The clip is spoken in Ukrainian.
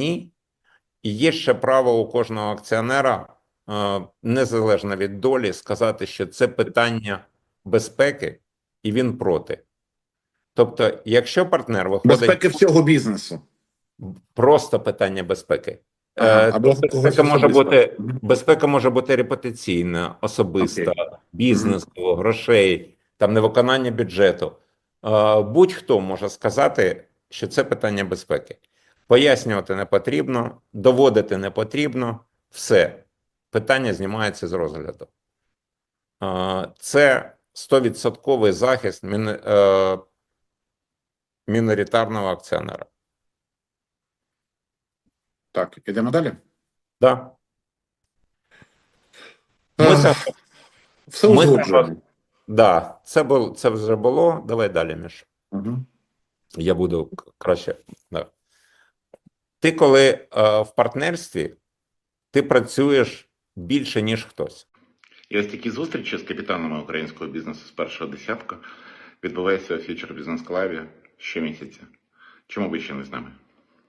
ні. І є ще право у кожного акціонера, е, незалежно від долі, сказати, що це питання безпеки, і він проти. Тобто, якщо партнер виходить Безпеки всього бізнесу. просто питання безпеки. Ага, Е, або безпека може бути безпека може бути репутаційна, особиста, бізнесу, грошей, там невиконання бюджету. Е, Будь-хто може сказати, що це питання безпеки. Пояснювати не потрібно, доводити не потрібно. Все, питання знімається з розгляду. Це 100% захист е, міноритарного акціонера. Так, ідемо далі. Да. Ми Е, Все ми узгоджено. да, це, було, це вже було. Давай далі, Міш. Мгм. Я буду краще. Да. Ти, коли е, в партнерстві, ти працюєш більше, ніж хтось. І ось такі зустрічі з капітанами українського бізнесу з першого десятка відбуваються у Future бізнес клаві щомісяця. Чому ви ще не з нами?